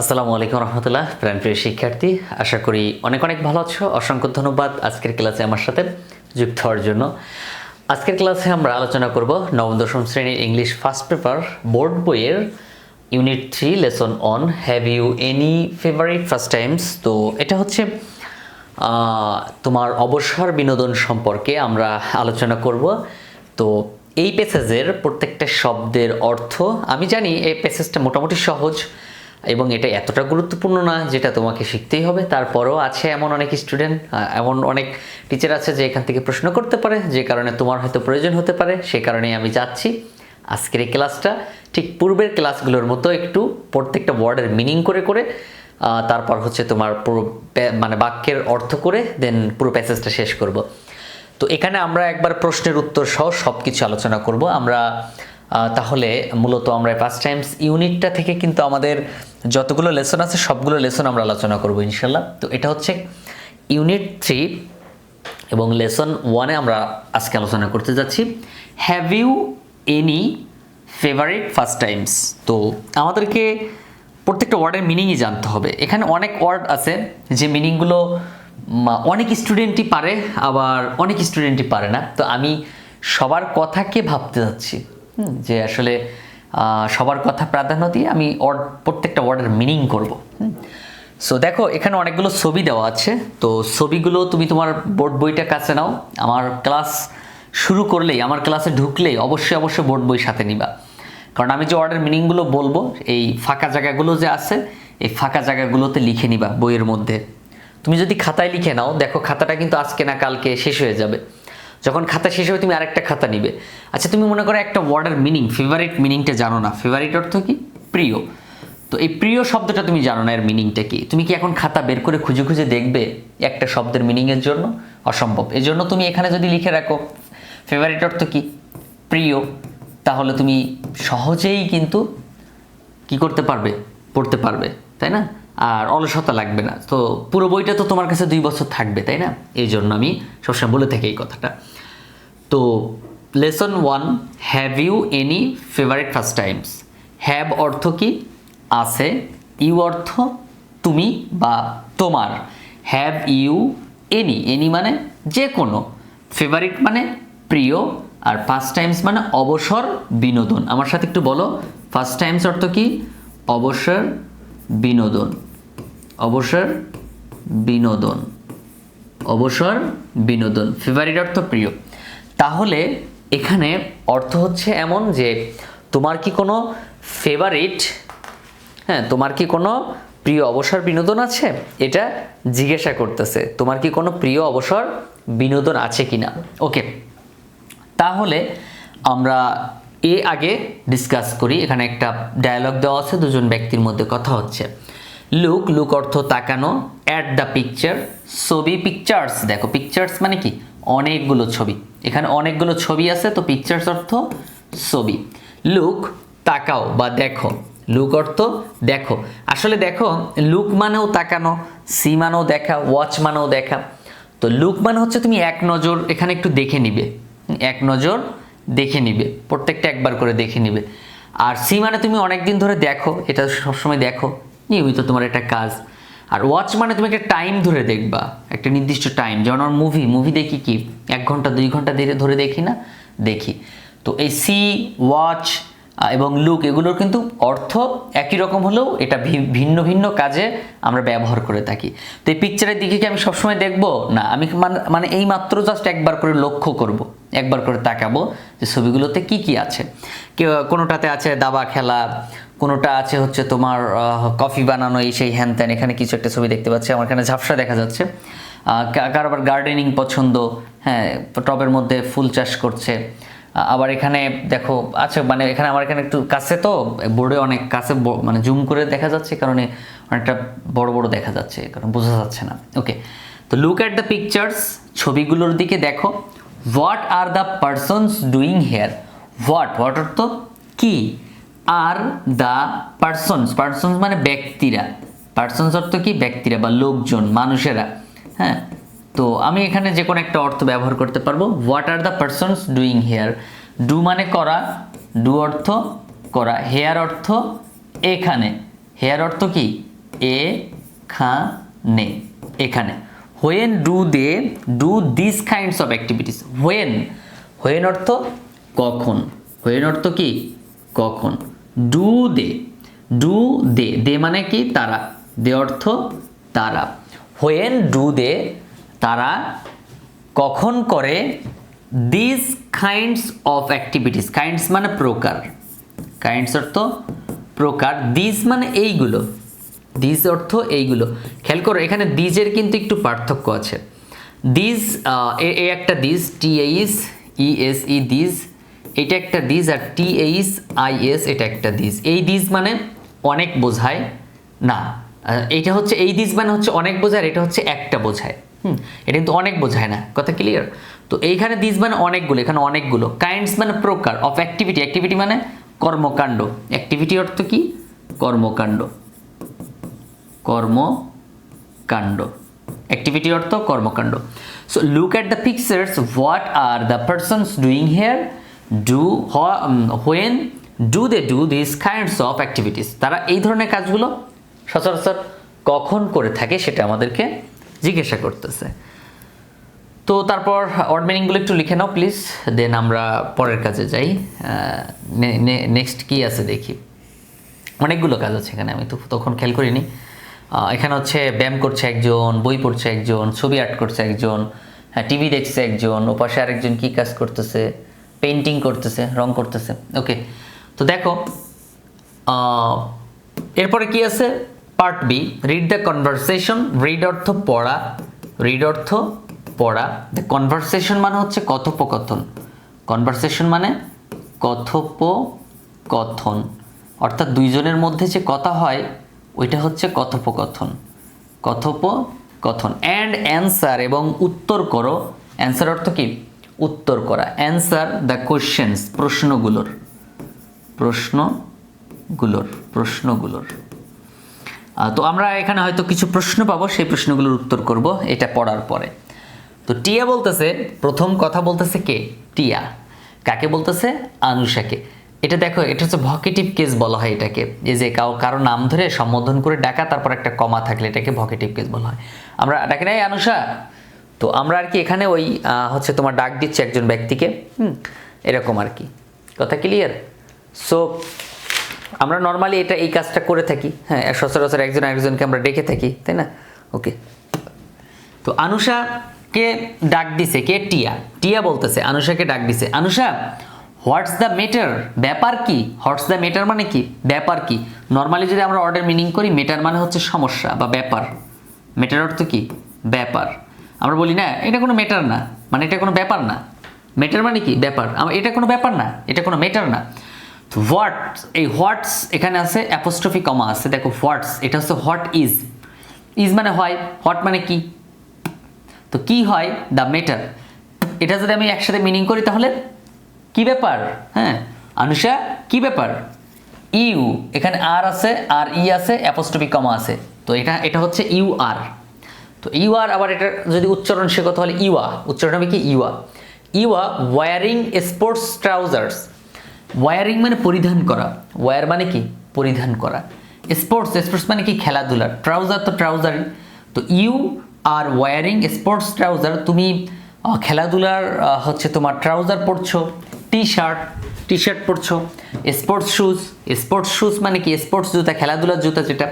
আসসালামু আলাইকুম রহমতুল্লাহ, প্রাণ প্রিয় শিক্ষার্থী। আশা করি অনেক অনেক ভালো আছো। অসংখ্য ধন্যবাদ আজকের ক্লাসে আমার সাথে যুক্ত হওয়ার জন্য। আজকের ক্লাসে আমরা আলোচনা করব নবম দশম শ্রেণির ইংলিশ ফার্স্ট পেপার বোর্ড বইয়ের unit three, lesson on have you any favourite pastimes তো এটা হচ্ছে তোমার অবসর বিনোদন সম্পর্কে আমরা আলোচনা করব। তো এই প্যাসেজের প্রত্যেকটা শব্দের অর্থ, আমি জানি এই প্যাসেজটা মোটামুটি সহজ। এবং এটা এতটা গুরুত্বপূর্ণ না যেটা তোমাকে শিখতেই হবে। তারপরও আছে এমন অনেক স্টুডেন্ট এমন অনেক টিচার আছে যে এখান থেকে প্রশ্ন করতে পারে, যে কারণে তোমার হয়তো প্রয়োজন হতে পারে, সে কারণেই আমি যাচ্ছি। আজকের এই ক্লাসটা ঠিক পূর্বের ক্লাসগুলোর মতো একটু প্রত্যেকটা ওয়ার্ডের মিনিং করে করে তারপর হচ্ছে তোমার পুরো মানে বাক্যের অর্থ করে দেন পুরো প্যাসেজটা শেষ করব। তো এখানে আমরা একবার প্রশ্নের উত্তর সহ সব কিছু আলোচনা করব। আমরা তাহলে মূলত আমরা ফার্স্ট টাইমস ইউনিটটা থেকে কিন্তু আমাদের যতগুলো লেসন আছে, সবগুলো লেসন আমরা আলোচনা করব ইনশাল্লাহ। তো এটা হচ্ছে ইউনিট থ্রি এবং লেসন ওয়ানে আমরা আজকে আলোচনা করতে যাচ্ছি। Have you any favourite pastimes তো আমাদেরকে প্রত্যেকটা ওয়ার্ডের মিনিংই জানতে হবে। এখানে অনেক ওয়ার্ড আছে যে মিনিংগুলো অনেক স্টুডেন্টই পারে, আবার অনেক স্টুডেন্টই পারে না। তো আমি সবার কথাকে ভাবতে যাচ্ছি। যে আসলে সবার কথা প্রাধান্য দিয়ে আমি ওয়ার্ড, প্রত্যেকটা ওয়ার্ডের মিনিং করব। সো দেখো, এখানে অনেকগুলো ছবি দেওয়া আছে। তো ছবিগুলো তুমি তোমার বোর্ড বইটা কাছে নাও। আমার ক্লাস শুরু করলেই, আমার ক্লাসে ঢুকলেই অবশ্যই অবশ্যই বোর্ড বই সাথে নিবা। কারণ আমি যে ওয়ার্ডের মিনিংগুলো বলব, এই ফাঁকা জায়গাগুলো যে আছে, এই ফাঁকা জায়গাগুলোতে লিখে নিবা বইয়ের মধ্যে। তুমি যদি খাতায় লিখে নাও, দেখো খাতাটা কিন্তু আজকে না কালকে শেষ হয়ে যাবে। যখন খাতা শেষ হবে তুমি আরেকটা খাতা নিবে। আচ্ছা তুমি মনে করো একটা ওয়ার্ডের মিনিং ফেভারিট মিনিংটা জানো না। ফেভারিট অর্থ কি? প্রিয়। তো এই প্রিয় শব্দটা তুমি জানো না, এর মিনিংটা কি? তুমি কি এখন খাতা বের করে খুঁজে খুঁজে দেখবে একটা শব্দের মিনিংয়ের জন্য? অসম্ভব। এই জন্য তুমি এখানে যদি লিখে রাখো ফেভারিট অর্থ কি? প্রিয়। তাহলে তুমি সহজেই কিন্তু কি করতে পারবে? পড়তে পারবে, তাই না? আর অলসতা লাগবে না। তো পুরো বইটা তো তোমার কাছে দুই বছর থাকবে, তাই না? এই জন্য আমি সবসময় বলে থাকি এই কথাটা। তো lesson one have you any favourite pastimes have অর্থ কি? আছে। ইউ অর্থ তুমি বা তোমার। হ্যাভ ইউ এনি এনি মানে যে কোনো ফেভারিট মানে প্রিয় আর ফার্স্ট টাইমস মানে অবসর, বিনোদন। আমার সাথে একটু বলো। ফার্স্ট টাইমস অর্থ কি? অবসর, বিনোদন। অবসর বিনোদন। অবসর, বিনোদন। ফেভারিট অর্থ প্রিয়। তাহলে এখানে অর্থ হচ্ছে এমন যে তোমার কি কোনো ফেভারিট হ্যাঁ তোমার কি কোনো প্রিয় অবসর বিনোদন আছে? এটা জিজ্ঞাসা করতেছে, তোমার কি কোনো প্রিয় অবসর বিনোদন আছে কি না ওকে তাহলে আমরা এ আগে ডিসকাস করি, এখানে একটা ডায়ালগ দেওয়া আছে, দুজন ব্যক্তির মধ্যে কথা হচ্ছে। লুক লুক অর্থ তাকানো অ্যাট দ্য পিকচার ছবি পিকচার্স দেখো পিকচার্স মানে কি? অনেকগুলো ছবি। এখানে অনেকগুলো ছবি আছে, তো পিকচার্স অর্থ ছবি। লুক তাকাও বা দেখো। লুক অর্থ দেখো। আসলে দেখো লুক মানেও তাকানো সি মানেও দেখা ওয়াচ মানেও দেখা। তো লুক মানে হচ্ছে তুমি এক নজর এখানে একটু দেখে নিবে। এক নজর দেখে নিবে, প্রত্যেকটা একবার করে দেখে নিবে। আর সি মানে তুমি অনেক দিন ধরে দেখো, এটা সবসময় দেখো। নিয়মিত তোমার একটা কাজ। আর ওয়াচ মানে তুমি একটা টাইম ধরে দেখবা, একটা নির্দিষ্ট টাইম যেমন আমার মুভি মুভি দেখি কি? এক ঘণ্টা, দুই ঘণ্টা ধরে ধরে দেখি না? দেখি। তো এই সি ওয়াচ এবং লুক এগুলোর কিন্তু অর্থ একই রকম হলেও এটা ভিন্ন ভিন্ন কাজে আমরা ব্যবহার করে থাকি। তো এই পিকচারের দিকে কি আমি সবসময় দেখব? না, আমি মানে মানে এই মাত্র জাস্ট একবার করে লক্ষ্য করব, একবার করে তাকাবো যে ছবিগুলোতে কি কি আছে। কেউ কোনোটাতে আছে দাবা খেলা কোনোটা আছে হচ্ছে তোমার কফি বানানো, এই সেই হ্যান ত্যান, এখানে কিছু একটা ছবি দেখতে পাচ্ছি, আমার এখানে ঝাপসা দেখা যাচ্ছে। কারও আবার গার্ডেনিং পছন্দ হ্যাঁ টবের মধ্যে ফুল চাষ করছে। আবার এখানে দেখো আচ্ছা মানে এখানে আমার এখানে একটু কাছে তো, বোর্ডে অনেক কাছে মানে জুম করে দেখা যাচ্ছে কারণে অনেকটা বড় বড় দেখা যাচ্ছে কারণ বোঝা যাচ্ছে না। ওকে, তো লুক অ্যাট দ্য পিকচার্স ছবিগুলোর দিকে দেখো। What are the persons doing here what what অর্থ? কি? আর দ্য পার্সনস। পার্সনস মানে ব্যক্তিরা। পার্সনস অর্থ কি? ব্যক্তিরা বা লোকজন, মানুষেরা। হ্যাঁ? তো আমি এখানে যে কোনো একটা অর্থ ব্যবহার করতে পারব। What are the persons doing here do মানে করা। ডু অর্থ করা। হেয়ার অর্থ এখানে। হেয়ার অর্থ কি? এ খা নে এখানে। When do they do this kinds of activities when when অর্থ কখন? হোয়েন অর্থ কি? কখন? Do they. Do they. দে মানে কি? তারা। দে অর্থ তারা। হোয়েন ডু দে, তারা কখন করে? This kinds of activities kinds মানে প্রকার। কাইন্ডস অর্থ প্রকার। দিস মানে এইগুলো। দিস অর্থ এইগুলো। খেয়াল করো, এখানে দিজের কিন্তু একটু পার্থক্য আছে। দিস এ একটা this T H E S E this এটা একটা দিস আর টি এইস আই এস এটা একটা দিস এই দিস মানে অনেক বোঝায়, না। এইটা হচ্ছে, এই দিস মানে হচ্ছে অনেক বোঝায় এটা হচ্ছে একটা বোঝায়। হুম, এটা কিন্তু অনেক বোঝায় না, কথা ক্লিয়ার তো এইখানে দিস মানে অনেকগুলো, এখানে অনেকগুলো। কাইন্ডস মানে প্রকার অফ অ্যাক্টিভিটি অ্যাক্টিভিটি মানে কর্মকাণ্ড। অ্যাক্টিভিটি অর্থ কি? কর্মকাণ্ড। কর্মকাণ্ড। অ্যাক্টিভিটি অর্থ কর্মকাণ্ড। So look at the pictures what are the persons doing here do when do they do this kinds of activities তারা এই ধরনের কাজগুলো সচরাচর কখন করে থাকে সেটা আমাদেরকে জিজ্ঞাসা করতেছে। তো তারপর অড মিনিংগুলো একটু লিখে নাও প্লিজ দেন আমরা পরের কাজে যাই। নেক্সট কি আছে দেখি। অনেকগুলো কাজ আছে এখানে, আমি তো তখন খেয়াল করিনি। এখানে হচ্ছে ব্যায়াম করছে একজন, বই পড়ছে একজন, ছবি আর্ট করছে একজন হ্যাঁ টিভি দেখছে একজন, ওপাশে আরেকজন কি কাজ করতেছে। পেন্টিং করতেছে, রং করতেছে। ওকে তো দেখো এরপরে কি আছে? Part B read the conversation read অর্থ পড়া রিড অর্থ পড়া। দ্য কনভারসেশন মানে হচ্ছে কথোপকথন। কনভারসেশন মানে কথোপকথন। অর্থাৎ দুইজনের মধ্যে যে কথা হয়, ওইটা হচ্ছে কথোপকথন। কথোপকথন। অ্যান্ড অ্যান্সার এবং উত্তর করো। অ্যান্সার অর্থ কি? উত্তর করা। অ্যান্সার দ্য কোশ্চেন্স প্রশ্নগুলোর। প্রশ্নগুলোর প্রশ্নগুলোর। তো আমরা এখানে হয়তো কিছু প্রশ্ন পাবো, সেই প্রশ্নগুলোর উত্তর করব, এটা পড়ার পরে। তো টিয়া বলতেছে, প্রথম কথা বলতেছে কে? টিয়া। কাকে বলতেছে? আনুষাকে। এটা দেখো, এটা হচ্ছে ভকেটিভ কেস বলা হয় এটাকে। এই যে কাউ, কারও নাম ধরে সম্বোধন করে ডাকা, তারপর একটা কমা থাকলে এটাকে ভকেটিভ কেস বলা হয়। আমরা ডাকি নাই আনুষা? তো আমরা আর কি এখানে ওই হচ্ছে তোমার ডাক দিচ্ছে একজন ব্যক্তিকে। হুম, এরকম আর কি। কথা ক্লিয়ার সো আমরা নর্মালি এটা, এই কাজটা করে থাকি। হ্যাঁ সচরাচর একজন আরেকজনকে আমরা ডেকে থাকি, তাই না? ওকে তো আনুষাকে ডাক দিছে, কে? টিয়া। টিয়া বলতেছে, আনুষাকে ডাক দিছে, আনুষা হোয়াটস দ্য মেটার ব্যাপার কি? হোয়াটস দ্য মেটার মানে কি? ব্যাপার কি? নর্মালি যদি আমরা অর্ডার মিনিং করি মেটার মানে হচ্ছে সমস্যা বা ব্যাপার। মেটার অর্থ কি? ব্যাপার। আমরা বলি, না, এটা কোনো মেটার না। মানে এটা কোনো ব্যাপার না। মেটার মানে কি? ব্যাপার। এটা কোনো ব্যাপার না। এটা কোনো মেটার না। তো হোয়াট এই হোয়াটস এখানে আছে অ্যাপোস্ট্রফি কমা আছে। দেখো হোয়াটস এটা হচ্ছে হোয়াট ইজ ইজ মানে হয় হোয়াট মানে কি? তো কি হয়? দ্য মেটার এটা যদি আমি একসাথে মিনিং করি, তাহলে কি ব্যাপার? হ্যাঁ অনুষা কি ব্যাপার? ইউ, এখানে আর আছে, আর ই আছে অ্যাপোস্ট্রফি কমা আছে। তো এটা এটা হচ্ছে ইউ আর। তো ইউ আর আবার এটা যদি উচ্চারণ শেখো তাহলে ইউয়া উচ্চারণ হবে কি? You are you are wearing sports trousers wearing মানে পরিধান করা। ওয়ার মানে কি? পরিধান করা। স্পোর্টস স্পোর্টস মানে কি? খেলাধুলা। ট্রাউজার তো ট্রাউজারই তো you are wearing sports trouser তুমি খেলাধুলার হচ্ছে তোমার ট্রাউজার পরছো। টি শার্ট টি শার্ট পরছো স্পোর্টস শুজ স্পোর্টস শুজ মানে কি? স্পোর্টস জুতা, খেলাধুলার জুতা যেটা।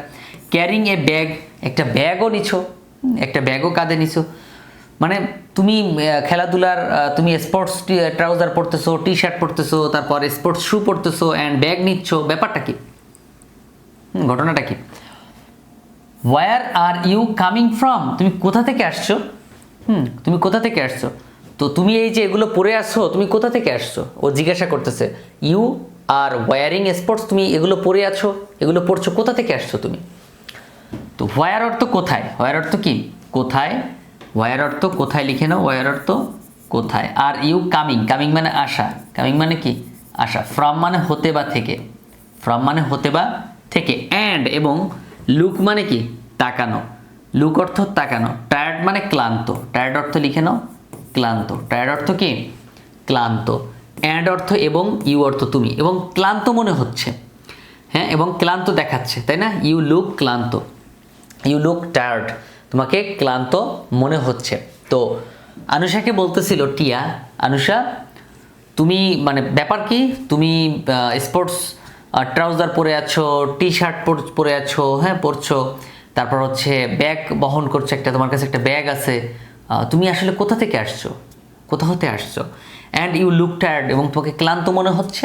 ক্যারিং এ ব্যাগ একটা ব্যাগও নিছো। একটা ব্যাগও কাঁধে নিছো। মানে তুমি খেলাধুলার তুমি স্পোর্টস ট্রাউজার পরতেছো টি শার্ট পরতেছো, তারপর স্পোর্টস শু পরতেছো অ্যান্ড ব্যাগ নিচ্ছ, ব্যাপারটা কি? ঘটনাটা কি? Where are you coming from তুমি কোথা থেকে আসছো? হুম, তুমি কোথা থেকে আসছো? তো তুমি এই যে এগুলো পরে আসছো তুমি কোথা থেকে আসছো? ও জিজ্ঞাসা করতেছে ইউ আর ওয়ারিং স্পোর্টস তুমি এগুলো পরে আছো? এগুলো পড়ছো কোথা থেকে আসছো তুমি? তো হোয়ার অর্থ কোথায়? হোয়ার অর্থ কি? কোথায়? হোয়ার অর্থ কোথায় লিখে নাও হোয়ার অর্থ কোথায়? আর ইউ কামিং কামিং মানে আসা। কামিং মানে কি? আসা। ফ্রম মানে হতে বা থেকে। ফ্রম মানে হতে বা থেকে। অ্যান্ড এবং লুক মানে কি? তাকানো। লুক অর্থ তাকানো। টায়ার্ড মানে ক্লান্ত। টায়ার্ড অর্থ লিখে নাও, ক্লান্ত। টায়ার্ড অর্থ কি? ক্লান্ত। অ্যান্ড অর্থ এবং ইউ অর্থ তুমি। এবং ক্লান্ত মনে হচ্ছে। হ্যাঁ এবং ক্লান্ত দেখাচ্ছে। তাই না? ইউ লুক ক্লান্ত। ইউ লুক টায়ার্ড তোমাকে ক্লান্ত মনে হচ্ছে। তো আনুষাকে বলতেছিল, টিয়া, আনুষা, তুমি মানে ব্যাপার কি? তুমি স্পোর্টস ট্রাউজার পরে আছো টি শার্ট পরে আছো হ্যাঁ পরছো। তারপর হচ্ছে ব্যাগ বহন করছ একটা, তোমার কাছে একটা ব্যাগ আছে। তুমি আসলে কোথা থেকে আসছো? কোথা হতে আসছো? অ্যান্ড ইউ লুক টায়ার্ড এবং তোমাকে ক্লান্ত মনে হচ্ছে?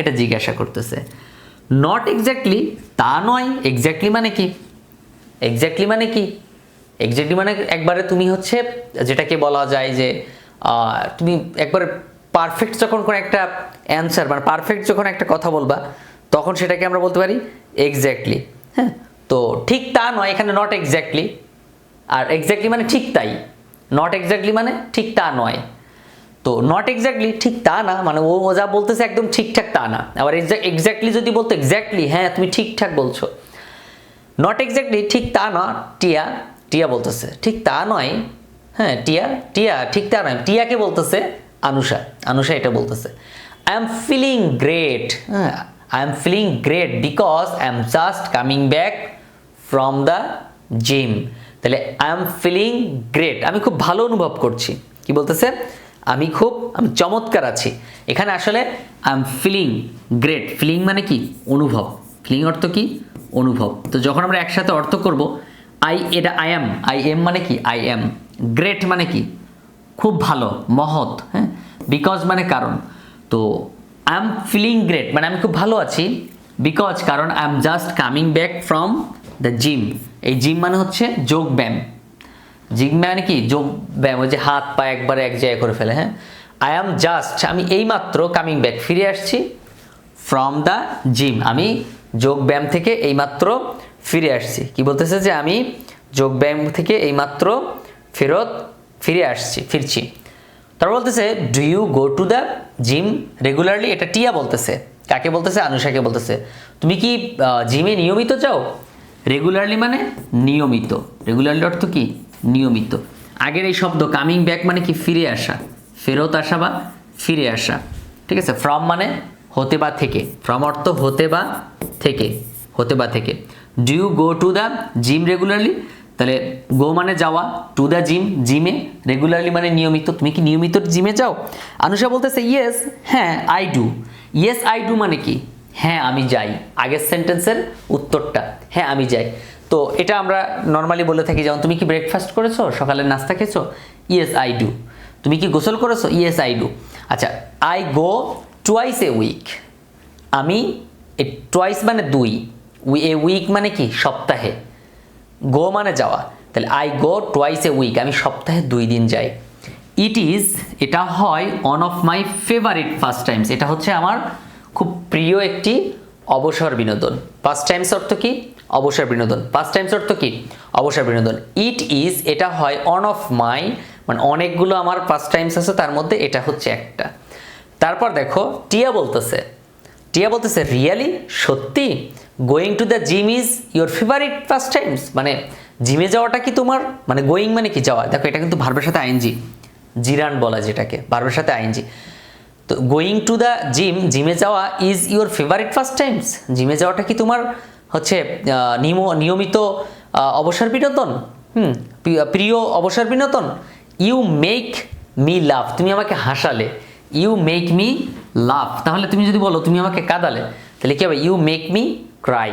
এটা জিজ্ঞাসা করতেছে। নট এক্স্যাক্টলি তা নয়। এক্স্যাক্টলি মানে কি? এক্স্যাক্টলি মানে কি? এক্স্যাক্টলি মানে একবারে তুমি হচ্ছে যেটাকে বলা যায় যে তুমি একবারে পারফেক্ট যখন কোনো একটা অ্যান্সার মানে পারফেক্ট যখন একটা কথা বলবা, তখন সেটাকে আমরা বলতে পারি এক্স্যাক্টলি হ্যাঁ? তো ঠিক তা নয়, এখানে নট এক্স্যাক্টলি আর এক্স্যাক্টলি মানে ঠিক তাই। নট এক্স্যাক্টলি মানে ঠিক তা নয়। তো নট এক্স্যাক্টলি ঠিক তা না মানে ও যা বলতেছে একদম ঠিকঠাক তা না। আবার এক্স্যাক্টলি যদি বলতো এক্স্যাক্টলি হ্যাঁ তুমি ঠিকঠাক বলছো। নট এক্স্যাক্টলি ঠিক তা না, টিয়া টিয়া বলতেছে। ঠিক তা নয় হ্যাঁ টিয়া টিয়া, ঠিক তা নয়। টিয়াকে বলতেছে আনুষা আনুষা এটা বলতেছে। আই এম ফিলিং গ্রেট হ্যাঁ I am feeling great because I am just coming back from the gym তাহলে আই এম ফিলিং গ্রেট আমি খুব ভালো অনুভব করছি। কি বলতেছে? আমি খুব, আমি চমৎকার আছি। এখানে আসলে I am feeling great feeling মানে কি? অনুভব। ফিলিং অর্থ কি? অনুভব। তো যখন আমরা একসাথে অর্থ করব আই এটা আই এম আই এম মানে কি? আই এম গ্রেট মানে কি? খুব ভালো, মহৎ হ্যাঁ? বিকজ মানে কারণ। তো আই এম ফিলিং গ্রেট মানে আমি খুব ভালো আছি। বিকজ কারণ I am just coming back from the gym এই জিম মানে হচ্ছে যোগ ব্যায়াম। জিম মানে কি? যোগ ব্যায়াম, ওই যে হাত পা একবারে এক জায়গায় করে ফেলে হ্যাঁ? আই অ্যাম জাস্ট আমি এইমাত্র কামিং ব্যাক ফিরে আসছি ফ্রম দ্য জিম আমি যোগ ব্যায়াম থেকে এইমাত্র ফিরে আসছি। কি বলতেছে যে আমি যোগ ব্যায়াম থেকে এইমাত্র ফেরত ফিরে আসছি, ফিরছি। তারপর বলতেছে do you go to the gym regularly এটা টিয়া বলতেছে। কাকে বলতেছে? আনুষাকে বলতেছে। তুমি কি জিমে নিয়মিত যাও? রেগুলারলি মানে নিয়মিত। রেগুলারলি অর্থ কি? নিয়মিত। আগের এই শব্দ কামিং ব্যাক মানে কি ফিরে আসা? ফেরত আসা বা ফিরে আসা। ঠিক আছে? ফ্রম মানে হতে বা থেকে। ফ্রম অর্থ হতে বা থেকে, হতে বা থেকে। Do you go to the gym regularly তাহলে গো মানে যাওয়া টু দ্য জিম জিমে রেগুলারলি মানে নিয়মিত। তুমি কি নিয়মিত জিমে যাও? আনুষা বলতেছে ইয়েস হ্যাঁ I do yes I do মানে কি? হ্যাঁ আমি যাই। আগের সেন্টেন্সের উত্তরটা হ্যাঁ আমি যাই। তো এটা আমরা নর্মালি বলে থাকি, যেমন, তুমি কি ব্রেকফাস্ট করেছ? সকালে নাস্তা খেয়েছো? ইয়েস আই ডু তুমি কি গোসল করেছ? ইয়েস আই ডু আচ্ছা I go twice a week আমি টুয়াইস মানে দুই উই এ উইক মানে কি? সপ্তাহে। গো মানে যাওয়া। তাহলে I go twice a week আমি সপ্তাহে দুই দিন যাই। ইট ইজ এটা হয় one of my favourite pastimes এটা হচ্ছে আমার খুব প্রিয় একটি অবসর বিনোদন। ফার্স্ট টাইমস অর্থ কি? অবসর বিনোদন। ফার্স্ট টাইমস অর্থ কি? অবসর বিনোদন। ইট ইজ এটা হয় অন অফ মাই মানে অনেকগুলো আমার ফার্স্ট টাইমস আছে, তার মধ্যে এটা হচ্ছে একটা। তারপর দেখো, টিয়া বলতেছে টিয়া বলতেছে রিয়ালি সত্যি? Going to the gym is your favourite pastimes মানে জিমে যাওয়াটা কি তোমার? মানে গোয়িং মানে কি যাওয়া? দেখো, এটা কিন্তু ভার্বের সাথে আইনজি জিরান বলা যেটাকে, ভার্বের সাথে আইনজি তো গোয়িং টু দ্য জিম জিমে যাওয়া is your favourite first Times জিমে যাওয়াটা কি তোমার হচ্ছে নিয়মিত অবসর বিনোদন? হুম, প্রিয় অবসর বিনোদন? ইউ মেক মি লাভ তুমি আমাকে হাসালে। ইউ মেক মি লাভ তাহলে তুমি যদি বলো, তুমি আমাকে কাঁদালে? তাহলে কি হবে? ইউ মেক মি ক্রাই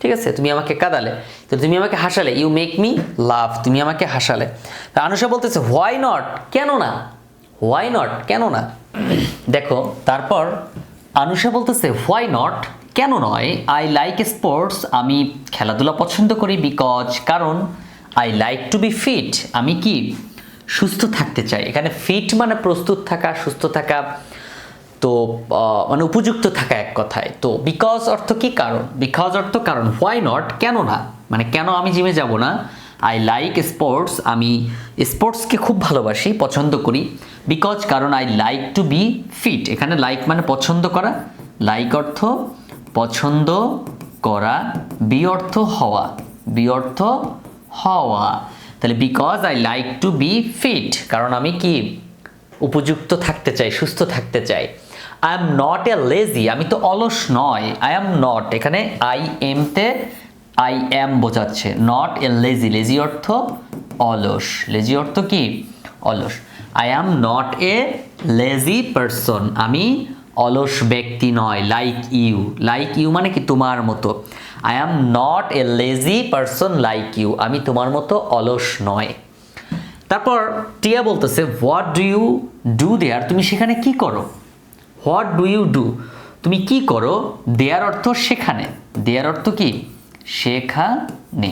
ঠিক আছে? তুমি আমাকে কাঁদালে। তো তুমি আমাকে হাসালে। ইউ মেক মি লাভ তুমি আমাকে হাসালে। তা আনুষা বলতেছে হোয়াই নট কেন না? হোয়াই নট কেন না? দেখো, তারপর আনুষা বলতেছে হোয়াই নট কেন নয় আই লাইক স্পোর্টস আমি খেলাধুলা পছন্দ করি বিকজ কারণ I like to be fit আমি কি? সুস্থ থাকতে চাই। এখানে ফিট মানে প্রস্তুত থাকা, সুস্থ থাকা, তো মানে উপযুক্ত থাকা এক কথায়। তো বিকজ অর্থ কি কারণ? বিকজ অর্থ কারণ হোয়াই নট কেন না? মানে কেন আমি জিমে যাব না? আই লাইক স্পোর্টস আমি স্পোর্টসকে খুব ভালোবাসি, পছন্দ করি। বিকজ কারণ I like to be fit এখানে লাইক মানে পছন্দ করা লাইক অর্থ পছন্দ করা বি অর্থ হওয়া বি অর্থ হওয়া। তাহলে because I like to be fit কারণ আমি কি উপযুক্ত থাকতে চাই, সুস্থ থাকতে চাই। I am not a lazy আমি তো অলস নয়। আই এম নট এখানে আই এমতে আই এম বোঝাচ্ছে। নট এ লেজি লেজি অর্থ অলস। লেজি অর্থ কি? অলস। I am not a lazy person আমি অলস ব্যক্তি নয় লাইক ইউ লাইক ইউ মানে কি? তোমার মতো। I am not a lazy person like you আমি তোমার মতো অলস নয়। তারপর টিয়া বলতেছে what do you do there তুমি সেখানে কি করো? হোয়াট ডু ইউ ডু তুমি কি করো? দেয়ার অর্থ সেখানে। দেয়ার অর্থ কি? সেখানে।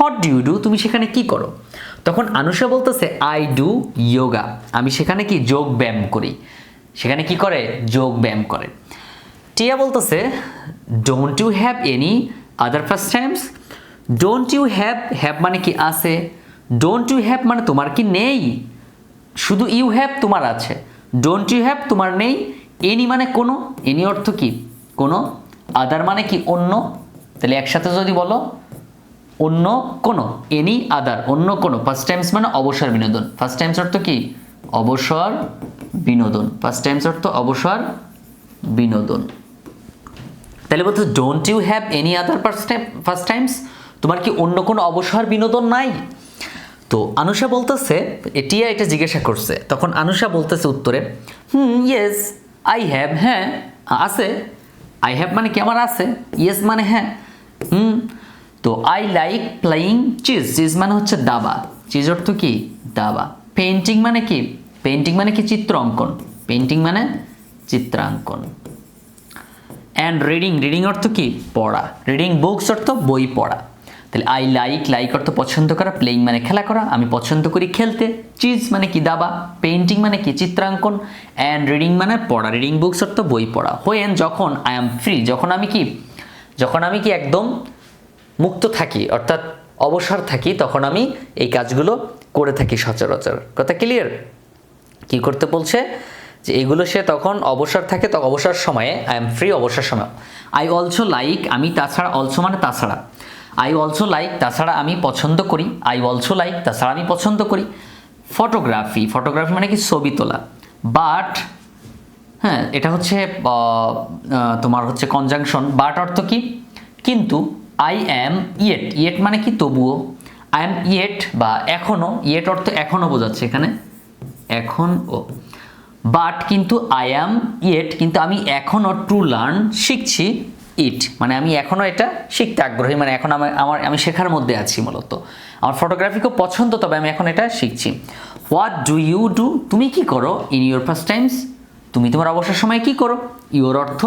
হোয়াট ডু ইউ ডু তুমি সেখানে কি করো? তখন আনুষা বলতেছে আই ডু ইয়োগা আমি সেখানে কি? যোগ ব্যায়াম করি। সেখানে কি করে? যোগ ব্যায়াম করে। টিয়া বলতেছে don't you have any other pastimes don't you have have মানে কি আছে? ডোন্ট ইউ হ্যাভ মানে তোমার কি নেই? শুধু ইউ হ্যাভ তোমার আছে। ডোন্ট ইউ হ্যাভ তোমার নেই? এনি মানে কোনো এনি অর্থ কি? কোনো। আদার মানে কি অন্য? তাহলে একসাথে যদি বলো, অন্য কোনো এনি আদার অন্য কোনো। ফার্স্ট টাইমস মানে অবসর বিনোদন। ফার্স্ট টাইমস অর্থ কি? অবসর বিনোদন। ফার্স্ট টাইমস অর্থ অবসর বিনোদন। তাহলে বলতে don't you have any other first time first times তোমার কি অন্য কোনো অবসর বিনোদন নাই? তো আনুষা বলতেছে এটিয়া এটা জিজ্ঞাসা করছে। তখন আনুষা বলতেছে উত্তরে, হুম ইয়েস আই হ্যাভ হ্যাঁ আছে। আই হ্যাভ মানে কি আমার আছে? ইয়েস মানে হ্যাঁ। হুম, তো I like playing chess chess মানে হচ্ছে দাবা। চিজ অর্থ কি? দাবা। পেন্টিং মানে কি? পেন্টিং মানে কি? চিত্র অঙ্কন। পেন্টিং মানে চিত্রাঙ্কন। অ্যান্ড রিডিং রিডিং অর্থ কি? পড়া। রিডিং বুকস অর্থ বই পড়া। তাহলে আই লাইক লাইক অর্থ পছন্দ করা প্লেইং মানে খেলা করা, আমি পছন্দ করি খেলতে। চিজ মানে কি দাবা? পেইন্টিং মানে কি চিত্রাঙ্কন? অ্যান্ড রিডিং মানে পড়া। রিডিং বুকস অর্থ বই পড়া। হোয়েন যখন আই এম ফ্রি যখন আমি কি? যখন আমি কি একদম মুক্ত থাকি, অর্থাৎ অবসর থাকি, তখন আমি এই কাজগুলো করে থাকি সচরাচর। কথা ক্লিয়ার কি করতে বলছে? যে এগুলো সে তখন অবসর থাকে তো অবসর সময়ে, আই এম ফ্রি অবসর সময়। আই অলসো লাইক আমি তাছাড়া অলসো মানে তাছাড়া। আই অলসো লাইক তাছাড়া আমি পছন্দ করি। আই অলসো লাইক তাছাড়া আমি পছন্দ করি। ফটোগ্রাফি ফটোগ্রাফি মানে কি? ছবি তোলা। বাট হ্যাঁ এটা হচ্ছে তোমার হচ্ছে কনজাংশন বাট অর্থ কি? কিন্তু আই অ্যাম ইয়েট ইয়েট মানে কি? তবুও। আই অ্যাম ইয়েট বা এখনও ইয়েট অর্থ এখনও বোঝাচ্ছে এখানে। এখন। ও বাট কিন্তু আই অ্যাম ইয়েট কিন্তু আমি এখনও টু লার্ন শিখছি ইট মানে আমি এখনও এটা শিখতে আগ্রহী মানে এখন আমার আমার, আমি শেখার মধ্যে আছি মূলত। আমার ফটোগ্রাফি খুব পছন্দ, তবে আমি এখন এটা শিখছি। হোয়াট ডু ইউ ডু তুমি কি করো ইন ইউর ফার্স্ট টাইমস তুমি তোমার অবসর সময় কি করো? ইউর অর্থ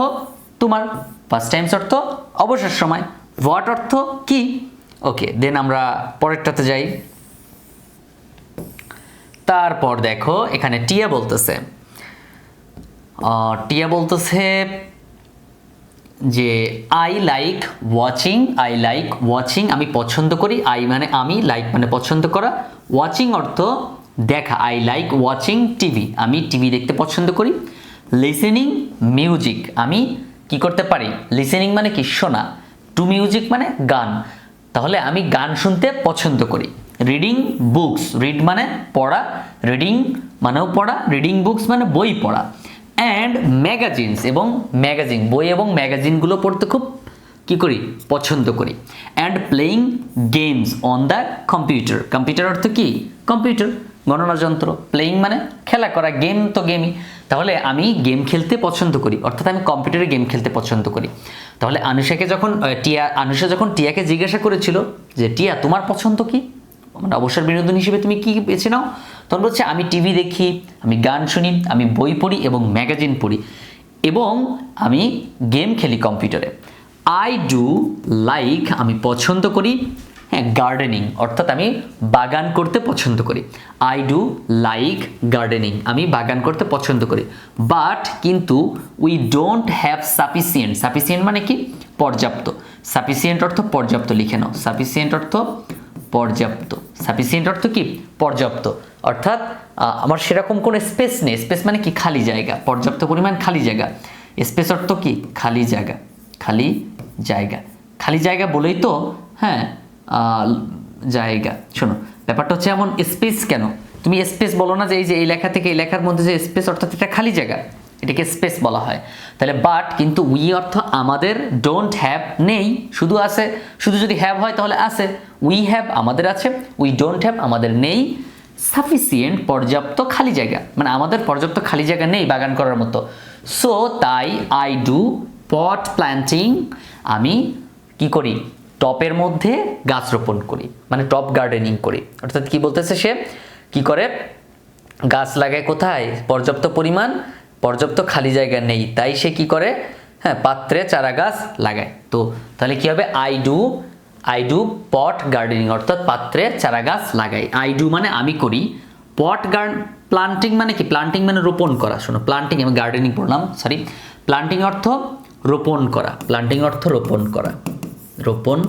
তোমার ফার্স্ট টাইমস অর্থ অবসর সময়। হোয়াট অর্থ কি? ওকে দেন আমরা পরেরটাতে যাই। তারপর দেখো, এখানে টিয়া বলতেছে। টিয়া বলতেছে যে I like watching I like watching আমি পছন্দ করি আই মানে আমি লাইক মানে পছন্দ করা। ওয়াচিং অর্থ দেখা আই লাইক ওয়াচিং টিভি আমি টিভি দেখতে পছন্দ করি। লিসেনিং মিউজিক আমি কি করতে পারি? লিসেনিং মানে কি? শোনা। টু মিউজিক মানে গান। তাহলে আমি গান শুনতে পছন্দ করি। রিডিং বুকস রিড মানে পড়া রিডিং মানেও পড়া রিডিং বুকস মানে বই পড়া। অ্যান্ড ম্যাগাজিনস এবং ম্যাগাজিন বই এবং ম্যাগাজিনগুলো পড়তে খুব কি করি? পছন্দ করি। And playing games on the computer computer অর্থ কি? কম্পিউটার গণনা যন্ত্র প্লেয়িং মানে খেলা করা গেম তো গেমই তাহলে আমি গেম খেলতে পছন্দ করি। অর্থাৎ আমি কম্পিউটারে গেম খেলতে পছন্দ করি। তাহলে আনুষাকে যখন টিয়া, আনুষা যখন টিয়াকে জিজ্ঞাসা করেছিল যে, টিয়া, তোমার পছন্দ কি? মানে অবসর বিনোদন হিসেবে তুমি কি বেছে নাও? তখন বলছে, আমি টিভি দেখি, আমি গান শুনি, আমি বই পড়ি এবং ম্যাগাজিন পড়ি এবং আমি গেম খেলি কম্পিউটারে। আই ডু লাইক আমি পছন্দ করি হ্যাঁ গার্ডেনিং অর্থাৎ আমি বাগান করতে পছন্দ করি। আই ডু লাইক গার্ডেনিং আমি বাগান করতে পছন্দ করি। বাট কিন্তু we don't have sufficient sufficient মানে কি? পর্যাপ্ত। সাফিসিয়েন্ট অর্থ পর্যাপ্ত, লিখে নাও। সাফিসিয়েন্ট অর্থ পর্যাপ্ত। সাফিসিয়েন্ট অর্থ কি? পর্যাপ্ত। অর্থাৎ আমার সেরকম কোনো স্পেস নেই। স্পেস মানে কি? খালি জায়গা। পর্যাপ্ত পরিমাণ খালি জায়গা। স্পেস অর্থ কি? খালি জায়গা। খালি জায়গা। খালি জায়গা বলেই তো হ্যাঁ জায়গা। শোনো, ব্যাপারটা হচ্ছে এমন স্পেস কেন? তুমি স্পেস বলো না যে এই যে এই লেখা থেকে এই লেখার মধ্যে যে স্পেস অর্থাৎ এটা খালি জায়গা। এটাকে স্পেস বলা হয়। তাহলে বাট কিন্তু উই অর্থ আমাদের ডোন্ট হ্যাভ নেই। শুধু আছে। শুধু যদি হ্যাভ হয় তাহলে আছে। উই হ্যাভ আমাদের আছে। উই ডোন্ট হ্যাভ আমাদের নেই। সাফিসিয়েন্ট পর্যাপ্ত খালি জায়গা। মানে আমাদের পর্যাপ্ত খালি জায়গা নেই বাগান করার মতো। সো তাই আই ডু পট প্ল্যান্টিং আমি কি করি? টপের মধ্যে গাছ রোপণ করি মানে টপ গার্ডেনিং করি। অর্থাৎ কি বলতেছে সে? কি করে? গাছ লাগায় কোথায়? পর্যাপ্ত পরিমাণ, পর্যাপ্ত খালি জায়গা নেই। তাই সে কি করে? হ্যাঁ পাত্রে চারা গাছ লাগায়। তো তাহলে কি হবে? I do I do pot gardening অর্থাৎ পাত্রে চারা গাছ লাগাই। আই ডু মানে আমি করি। পট গার্ড প্লান্টিং মানে কি? প্লান্টিং মানে রোপণ করা। শোনো প্লান্টিং আমি গার্ডেনিং পড়লাম সরি প্লান্টিং অর্থ রোপণ করা। প্লান্টিং অর্থ রোপণ করা। রোপণ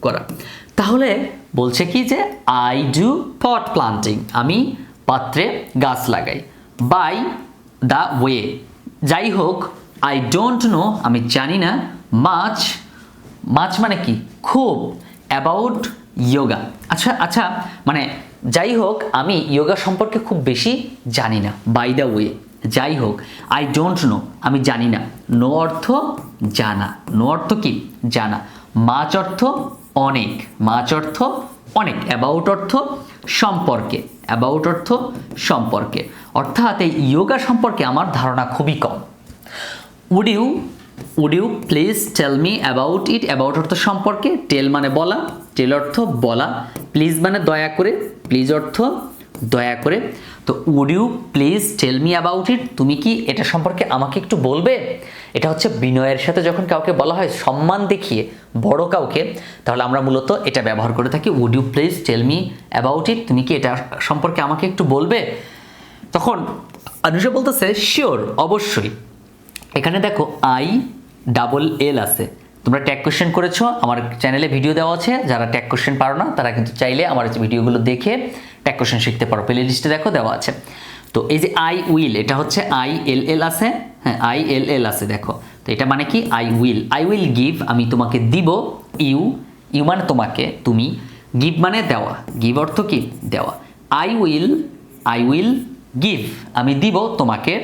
করা। তাহলে বলছে কি যে আই ডু পট প্লান্টিং আমি পাত্রে গাছ লাগাই। বাই দ্য ওয়ে যাই হোক আই ডোন্ট নো আমি জানি না মাছ মাছ মানে কি? খুব অ্যাবাউট ইয়োগা আচ্ছা আচ্ছা মানে যাই হোক, আমি ইয়োগা সম্পর্কে খুব বেশি জানি না বাই দ্য ওয়ে যাই হোক আই ডোন্ট নো আমি জানি না। নো অর্থ জানা। নো অর্থ কি? জানা। মাছ অর্থ অনেক। মাছ অর্থ অনেক। অ্যাবাউট অর্থ সম্পর্কে। অ্যাবাউট অর্থ সম্পর্কে। অর্থাৎ এই ইয়োগা সম্পর্কে আমার ধারণা খুবই কম। Would you would you please tell me about it about অর্থ সম্পর্কে? টেল মানে বলা টেল অর্থ বলা। প্লিজ মানে দয়া করে প্লিজ অর্থ দয়া করে। তো would you please tell me about it তুমি কি এটা সম্পর্কে আমাকে একটু বলবে? এটা হচ্ছে বিনয়ের সাথে যখন কাউকে বলা হয়, সম্মান দেখিয়ে বড় কাউকে, তাহলে আমরা মূলত এটা ব্যবহার করে থাকি। Would you please tell me about it তুমি কি এটা সম্পর্কে আমাকে একটু বলবে? তখন অনুষা বলতেছে শিওর অবশ্যই। এখানে দেখো আই ডাবল এল আছে। তোমরা ট্যাগ কোশ্চেন করেছ, আমার চ্যানেলে ভিডিও দেওয়া আছে। যারা ট্যাগ কোশ্চেন পারো না, তারা কিন্তু চাইলে আমার ভিডিওগুলো দেখে ট্যাগ কোশ্চেন শিখতে পারো। প্লে লিস্টে দেখো, দেওয়া আছে। তো এই যে আই উইল এটা হচ্ছে আই এল এল আছে। হ্যাঁ আই এল এল আছে, দেখো। তো এটা মানে কি? I will I will give আমি তোমাকে দিব ইউ ইউ মানে তোমাকে, তুমি গিভ মানে দেওয়া। গিভ অর্থ কি? দেওয়া। I will I will give আমি দিব তোমাকে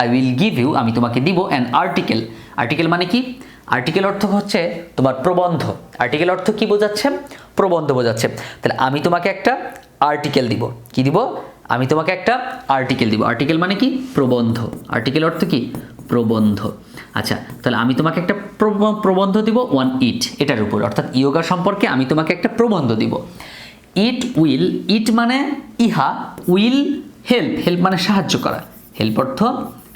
আই উইল গিভ ইউ আমি তোমাকে দিব অ্যান আর্টিকেল আর্টিকেল মানে কি? আর্টিকেল অর্থ হচ্ছে তোমার প্রবন্ধ। আর্টিকেল অর্থ কি বোঝাচ্ছে? প্রবন্ধ বোঝাচ্ছে। তাহলে আমি তোমাকে একটা আর্টিকেল দিব। কি দিব? আমি তোমাকে একটা আর্টিকেল দিব। আর্টিকেল মানে কি? প্রবন্ধ। আর্টিকেল অর্থ কি? প্রবন্ধ। আচ্ছা তাহলে আমি তোমাকে একটা প্রব- প্রবন্ধ দিব ওয়ান ইট এটার উপর। অর্থাৎ ইয়োগা সম্পর্কে আমি তোমাকে একটা প্রবন্ধ দিব। ইট উইল ইট মানে ইহা উইল হেল্প হেল্প মানে সাহায্য করা। হেল্প অর্থ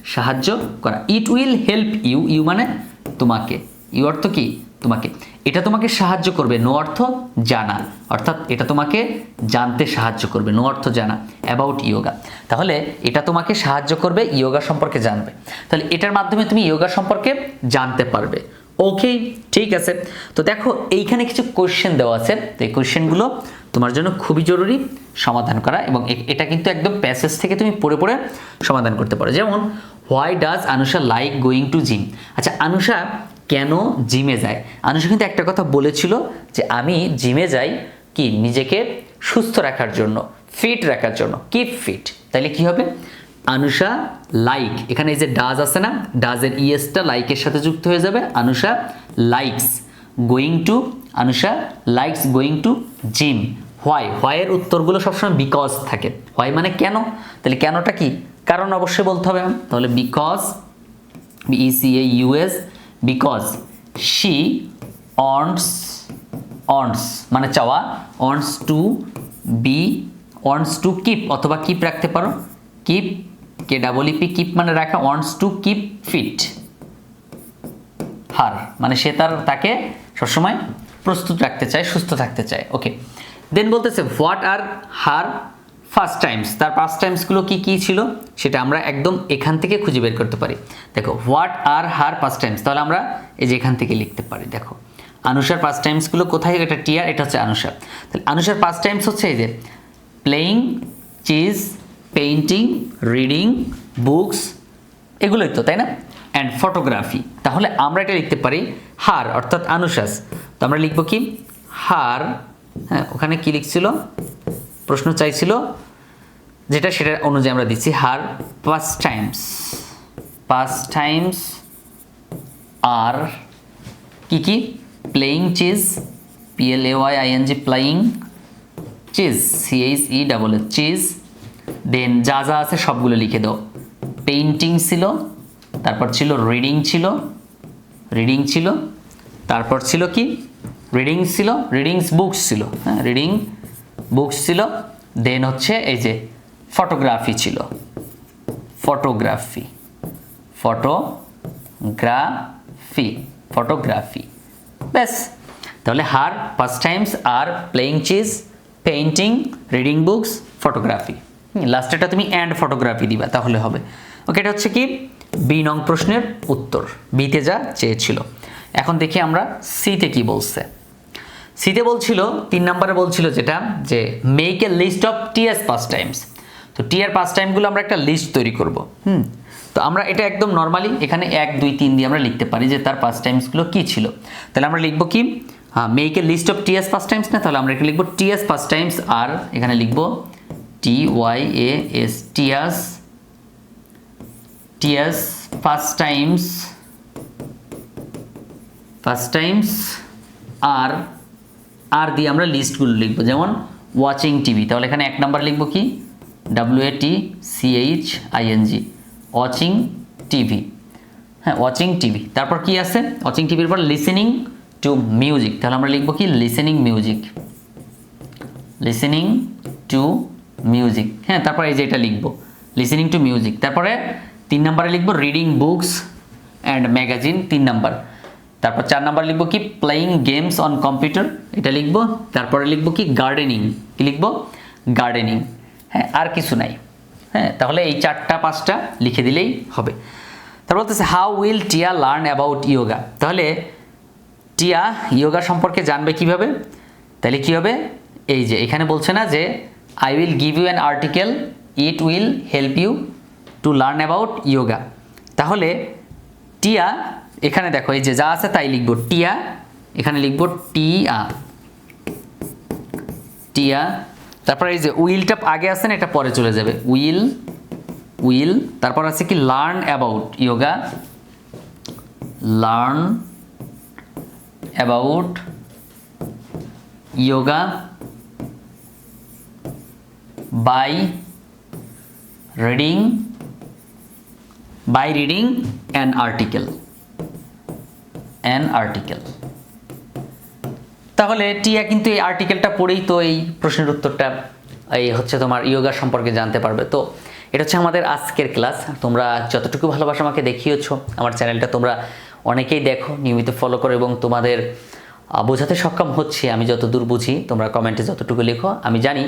সাহায্য করা। It will help you you মানে তোমাকে। ইউ অর্থ কি? তোমাকে। এটা তোমাকে সাহায্য করবে নো অর্থ জানা। অর্থাৎ এটা তোমাকে জানতে সাহায্য করবে নো অর্থ জানা। অ্যাবাউট ইয়োগা তাহলে এটা তোমাকে সাহায্য করবে ইয়োগা সম্পর্কে জানবে। তাহলে এটার মাধ্যমে তুমি ইয়োগা সম্পর্কে জানতে পারবে। ওকে ঠিক আছে। তো দেখো, এইখানে কিছু কোশ্চেন দেওয়া আছে। তো এই কোশ্চেনগুলো তোমার জন্য খুবই জরুরি সমাধান করা এবং এটা কিন্তু একদম প্যাসেজ থেকে তুমি পড়ে পড়ে সমাধান করতে পারো। যেমন why does Anusha like going to gym আচ্ছা আনুষা কেন জিমে যায়? আনুষা কিন্তু একটা কথা বলেছিল যে আমি জিমে যাই কি নিজেকে সুস্থ রাখার জন্য ফিট রাখার জন্য। কিপ ফিট তাইলে কি হবে? আনুষা লাইক এখানে এই যে ডাজ আছে না ডাজের ইয়েসটা লাইকের সাথে যুক্ত হয়ে যাবে। Anusha likes going to Anusha likes going to gym why হোয়াইয়ের উত্তরগুলো সবসময় বিকজ থাকে। হোয়াই মানে কেন? তাহলে কেনটা কি? কারণ অবশ্যই বলতে হবে, তাহলে because B E C A U S because she wants wants মানে চাওয়া wants to be wants to keep অথবা কিপ রাখতে পারো। কিপ কে ডাবল ইপি কিপ মানে রাখা wants to keep fit her মানে সে তার, তাকে সবসময় প্রস্তুত রাখতে চায়, সুস্থ থাকতে চায়। ওকে দেন বলতেছে what are her first times তার ফার্স্ট টাইমসগুলো কি কি ছিল? সেটা আমরা একদম এখান থেকে খুঁজে বের করতে পারি। দেখো what are her first times তাহলে আমরা এই যে এখান থেকে লিখতে পারি। দেখো আনুষার ফার্স্ট টাইমসগুলো কোথায়? এটা টিয়ার এটা হচ্ছে আনুষা তাহলে আনুষার ফার্স্ট টাইমস হচ্ছে এই যে playing chess painting reading books এগুলোই তো, তাই না? অ্যান্ড ফটোগ্রাফি তাহলে আমরা এটা লিখতে পারি হার অর্থাৎ আনুশাস তো আমরা লিখব কি? হার হ্যাঁ ওখানে কি লিখছিল? প্রশ্ন চাইছিল, যেটা সেটা অনুযায়ী আমরা দিচ্ছি, her first times past times আর কি কি? Playing chess P L A Y I N G playing chess C H E double A chess then যা যা আছে সবগুলো লিখে দাও। পেইন্টিং ছিল, তারপর ছিল রিডিং ছিল রিডিং ছিল, তারপর ছিল কি? রিডিং ছিল রিডিংস বুকস ছিল হ্যাঁ রিডিং বুকস ছিল, দেন হচ্ছে এই যে ফটোগ্রাফি ছিল। ফটোগ্রাফি। ফটোগ্রাফি। ফটোগ্রাফি। ব্যাস। তাহলে হার ফার্স্ট টাইমস আর playing chess painting reading books photography লাস্টেটা তুমি অ্যান্ড ফটোগ্রাফি দিবা, তাহলে হবে। ওকে এটা হচ্ছে কি? বি নং প্রশ্নের উত্তর। বিতে যা চেয়েছিল। এখন দেখি আমরা সিতে কি বলছে। সিতে বলছিল, তিন নম্বরে বলছিল যেটা, যে make a list of T S pass times তো টিয়ার পাস টাইমগুলো আমরা একটা লিস্ট তৈরি করব, হুম? তো আমরা এটা একদম নর্মালি এখানে এক, দুই, তিন দিয়ে আমরা লিখতে পারি যে তার পাস টাইমসগুলো কী ছিল। তাহলে আমরা লিখব কি? হ্যাঁ make a list of T S pass times না? তাহলে আমরা এখানে লিখব টিএস পাস টাইমস আর এখানে লিখব T Y A S Tia's T S first times first times আর আর দিয়ে আমরা লিস্টগুলো লিখব। যেমন ওয়াচিং টিভি তাহলে এখানে এক নাম্বার লিখব কি? W A T C H I N G watching TV হ্যাঁ ওয়াচিং টিভি তারপর কি আছে? ওয়াচিং টিভির পর লিসেনিং টু মিউজিক তাহলে আমরা লিখব কি? Listening music listening to music হ্যাঁ তারপর এই যে এটা লিখব। লিসেনিং টু মিউজিক তারপরে তিন নম্বরে লিখব রিডিং বুকস অ্যান্ড ম্যাগাজিন তিন নাম্বার তারপর চার নাম্বার লিখব কি? প্লেয়িং গেমস অন কম্পিউটার এটা লিখব। তারপরে লিখব কি? গার্ডেনিং কি লিখব? গার্ডেনিং হ্যাঁ আর কিছু নাই। হ্যাঁ তাহলে এই চারটা, পাঁচটা লিখে দিলেই হবে। তারপর বলতেছে how will Tia learn about yoga তাহলে টিয়া ইয়োগা সম্পর্কে জানবে কীভাবে? তাহলে কি হবে? এই যে, এখানে বলছে না যে I will give you an article it will help you to learn about yoga তাহলে টিয়া এখানে দেখো, এই যে যা আছে তাই লিখব টিয়া, এখানে লিখব টিয়া টিয়া, তারপর এই যে উইলটা আগে আছে না, এটা পরে চলে যাবে, উইল উইল, তারপর আছে কি learn about yoga, learn about yoga by reading by reading an article an article. তাহলে টিয়া কিন্তু এই আর্টিকেলটা পড়েই তো এই প্রশ্নের উত্তরটা, এই হচ্ছে তোমার ইয়োগা সম্পর্কে জানতে পারবে। তো এটা হচ্ছে আমাদের আজকের ক্লাস তোমরা যতটুকু ভালোবাসা আমাকে দেখিয়েছো, আমার চ্যানেলটা তোমরা অনেকেই দেখো, নিয়মিত ফলো করো এবং তোমাদের বোঝাতে সক্ষম হচ্ছে। আমি যত দূর বুঝি, তোমরা কমেন্টে যতটুকু লেখো। আমি জানি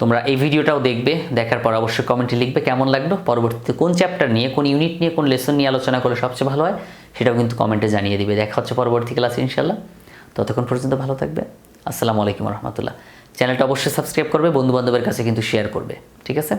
তোমরা এই ভিডিওটাও দেখবে, দেখার পর অবশ্যই কমেন্টে লিখবে কেমন লাগল, পরবর্তীতে কোন চ্যাপ্টার নিয়ে, কোন ইউনিট নিয়ে, কোন লেসন নিয়ে আলোচনা করলে সবচেয়ে ভালো হয়, সেটাও কিন্তু কমেন্টে জানিয়ে দিবে। দেখা হচ্ছে পরবর্তী ক্লাসে ইনশাল্লাহ ততক্ষণ পর্যন্ত ভালো থাকবে। আসসালামু আলাইকুম রহমতুল্লাহ। চ্যানেলটা অবশ্যই সাবস্ক্রাইব করবে, বন্ধুবান্ধবের কাছে কিন্তু শেয়ার করবে। ঠিক আছে?